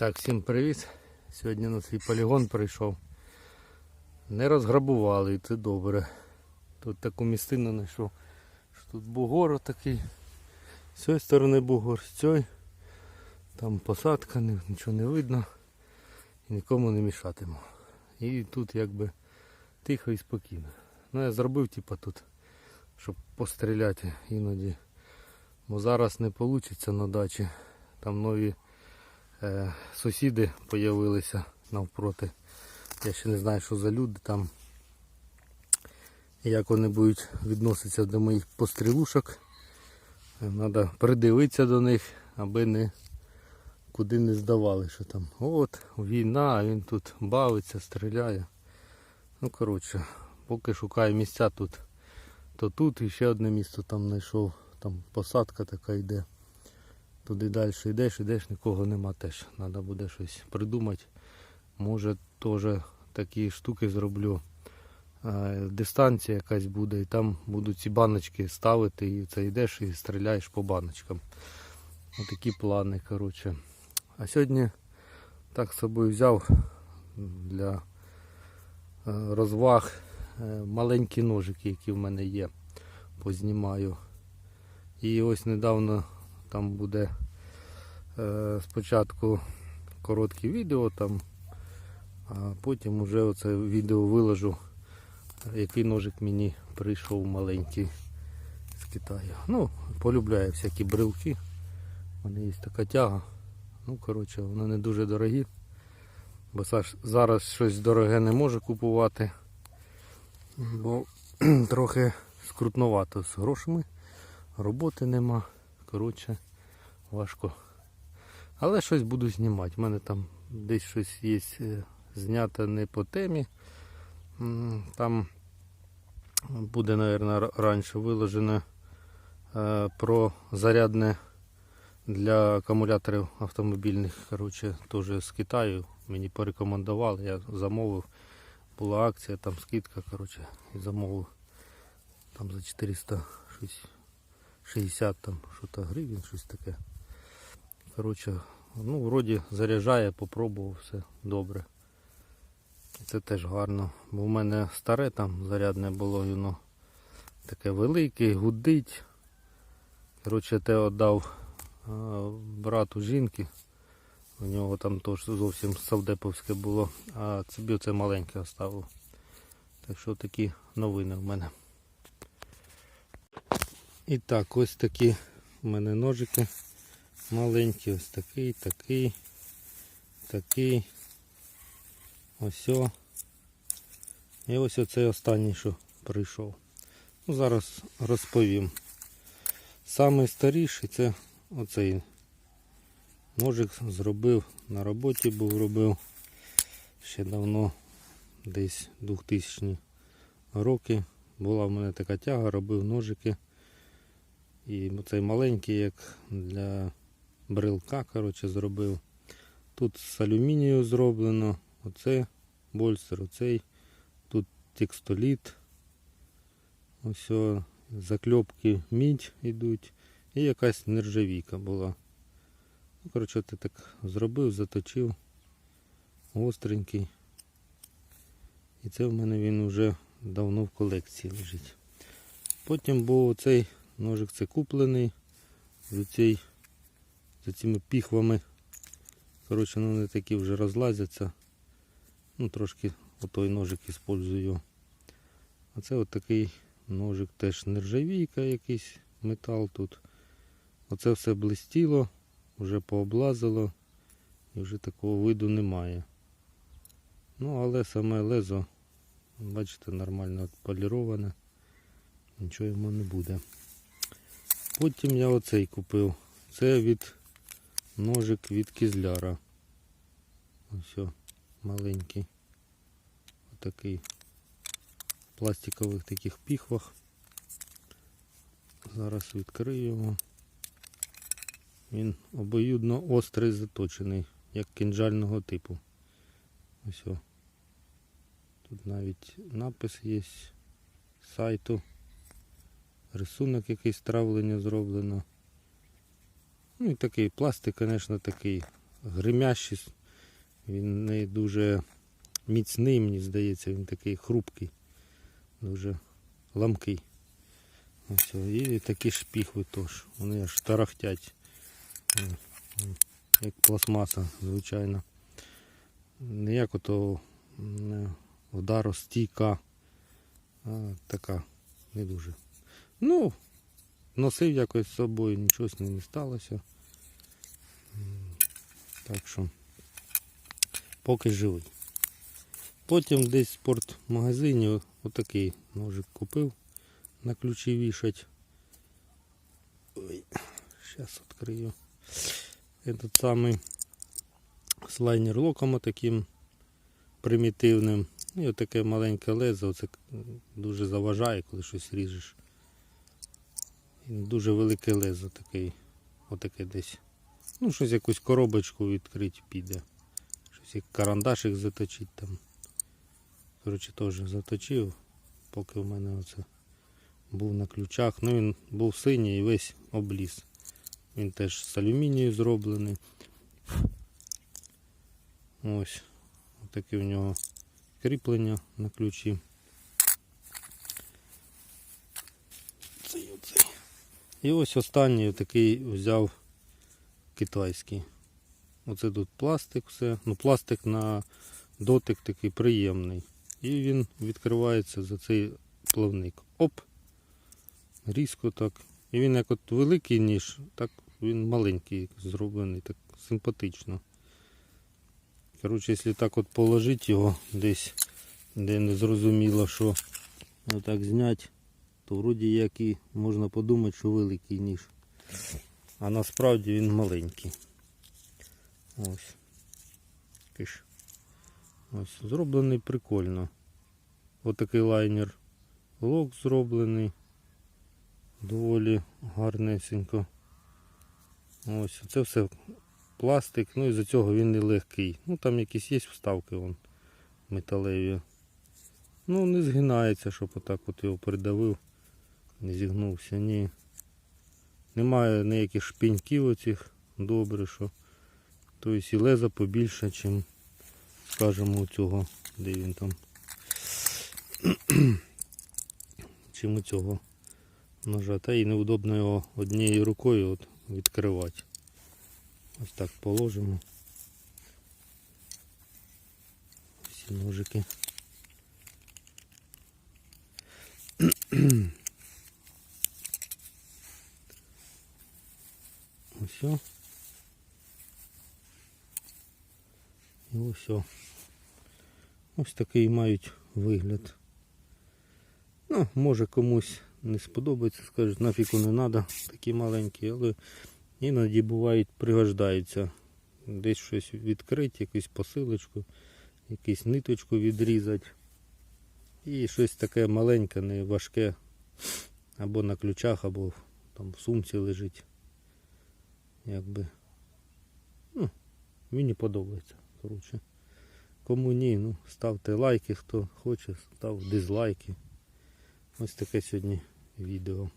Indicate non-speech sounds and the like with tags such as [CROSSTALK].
Так, всім привіт. Сьогодні на свій полігон прийшов. Не розграбували, і це добре. Тут таку містину знайшов. Що тут бугор такий. З цієї сторони бугор, з цієї. Там посадка, нічого не видно. І нікому не мішатиму. І тут якби тихо і спокійно. Ну я зробив типа тут, щоб постріляти іноді. Бо зараз не вийде на дачі. Там нові сусіди з'явилися навпроти. Я ще не знаю, що за люди там. Як вони будуть відноситися до моїх пострілушок. Треба придивитися до них, аби не куди не здавали, що там. От, війна, він тут бавиться, стріляє. Ну, коротше, поки шукаю місця тут, то тут і ще одне місто там знайшов. Там посадка така йде. Туди далі йдеш, йдеш, нікого нема теж. Треба буде щось придумати. Може теж такі штуки зроблю. Дистанція якась буде, і там будуть ці баночки ставити, і це йдеш і стріляєш по баночкам. Отакі плани, коротше. А сьогодні так з собою взяв для е, розваг е, маленькі ножики, які в мене є. Познімаю. І ось недавно там буде е, спочатку коротке відео, там, а потім вже оце відео виложу, який ножик мені прийшов маленький з Китаю. Ну, полюбляю всякі брелки. У мене є така тяга. Ну, коротше, вони не дуже дорогі. Бо зараз щось дороге не можу купувати. Бо [CLEARS THROAT] трохи скрутновато з грошами. Роботи нема. Коротше, важко. Але щось буду знімати. У мене там десь щось є е, знято не по темі. Там буде, мабуть, раніше виложено е, про зарядне для акумуляторів автомобільних. Коротше, теж з Китаю. Мені порекомендували, я замовив. Була акція, там скидка, коротше, і замовив там за 400 щось 60 там що-то гривень, щось таке. Коротше, ну, вроді заряджає, попробував, все добре. Це теж гарно. Бо в мене старе там зарядне було, воно таке велике, гудить. Коротше, те віддав брату жінки. У нього там теж зовсім савдеповське було, а собі це маленьке оставив. Так що такі новини в мене. І так, ось такі в мене ножики маленькі, ось такий, такий, такий. Ось. о. І ось оцей останній, що прийшов. Ну, зараз розповім. Самий старіший це оцей ножик зробив, на роботі був робив ще давно, десь 2000 роки. Була в мене така тяга, робив ножики. І цей маленький, як для брелка, коротше, зробив. Тут з алюмінію зроблено. Оце больстер, оцей. Тут текстоліт. Ось закльопки мідь йдуть. І якась нержавійка була. Ну, коротше, ти так зробив, заточив. Остренький. І це в мене він вже давно в колекції лежить. Потім був оцей Ножик це куплений з цей, з цими піхвами. Коротше, ну, вони такі вже розлазяться. Ну, трошки отой ножик использую. А це от такий ножик теж нержавійка, якийсь метал тут. Оце все блистіло, вже пооблазило і вже такого виду немає. Ну, але саме лезо, бачите, нормально поліроване. Нічого йому не буде. Потім я оцей купив. Це від ножик від кізляра. Ось маленький. Отакий в пластикових таких піхвах. Зараз відкрию його. Він обоюдно острий заточений, як кінжального типу. Ось. Тут навіть напис є сайту. Рисунок якийсь травлення зроблено. Ну і такий пластик, звісно, такий гримящий. Він не дуже міцний, мені здається, він такий хрупкий, дуже ламкий. Ось, і такі шпіхви теж. Вони аж тарахтять. Як пластмаса, звичайно. Ніяк ото ударостійка. А, така не дуже. Ну, носив якось з собою, нічого з ним не сталося. Так що поки живий. Потім десь в спортмагазині отакий ножик купив на ключі вішать. Ой, зараз відкрию. Этот самий з лайнер-локом таким примітивним. І отаке маленьке лезо, оце дуже заважає, коли щось ріжеш. Дуже велике лезо такий, отаке десь. Ну, щось якусь коробочку відкрити піде. Щось як карандашик заточить там. Коротше, теж заточив, поки в мене оце був на ключах. Ну він був синій і весь обліз. Він теж з алюмінію зроблений. Ось. Таке в нього кріплення на ключі. Цей оцей. І ось останній такий взяв китайський. Оце тут пластик все. Ну пластик на дотик такий приємний. І він відкривається за цей плавник. Оп! Різко так. І він як от великий ніж, так він маленький зроблений, так симпатично. Коротше, якщо так от положити його десь, де не зрозуміло, що отак зняти, то вроді як і можна подумати, що великий ніж. А насправді він маленький. Ось. Киш. Ось, зроблений прикольно. Отакий лайнер. Лок зроблений. Доволі гарнесенько. Ось, це все пластик, ну і за цього він не легкий. Ну там якісь є вставки вон, металеві. Ну не згинається, щоб отак от його придавив, не зігнувся, ні. Немає ніяких шпіньків оцих добре, що. Тобто і леза побільше, ніж, скажімо, у цього, де він там. [CLEARS THROAT] чим у цього ножа. Та і неудобно його однією рукою от відкривати. Ось так положимо. Всі ножики. [CLEARS THROAT] О. І ось. Ось такий мають вигляд. Ну, може комусь не сподобається, скажуть, нафіку не треба, такі маленькі, але іноді бувають пригождаються. Десь щось відкрити, якусь посилочку, якусь ниточку відрізати. І щось таке маленьке, не важке. Або на ключах, або там в сумці лежить. Якби. Ну, мені подобається. Коротше. Кому ні, ну ставте лайки, хто хоче, став дизлайки. Ось таке сьогодні відео.